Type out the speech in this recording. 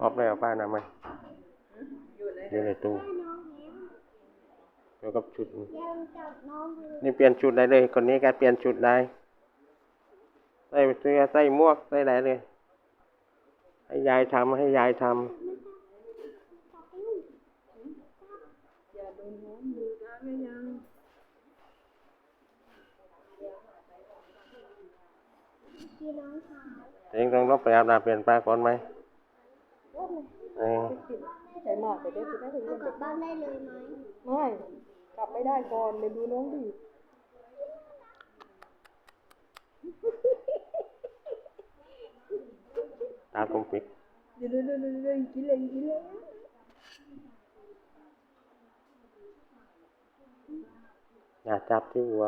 ออฟได้เอาป้านะไหมอยู่ในอยู่ในตู้น้องแล้วเดี๋ยวกับชุดยังจับน้องอยู่นี่เปลี่ยนชุดได้เลย คนนี้ก็เปลี่ยนชุดได้ ใส่เสื้อใส่หมวกใส่อะไรเลย ให้ยายทำให้ยายทจับไปนู่นอย่าโดนน้องมือนะไม่ยังที่น้องชายำเองต้องลบไปอาบน้ำเปลี่ยนป้าก่อนไหม ว่าไงเออใส่หมากไปได้ไปได้ถึงเอากลับบ้านได้เลยไหมไม่กลับไม่ได้ก่อนเดี๋ยวดูน้องดิตาผมปิดเดี๋ยวเดี๋ยวเดี๋ยวเดี๋ยวกินเลยกินเลยอย่าจับที่หัว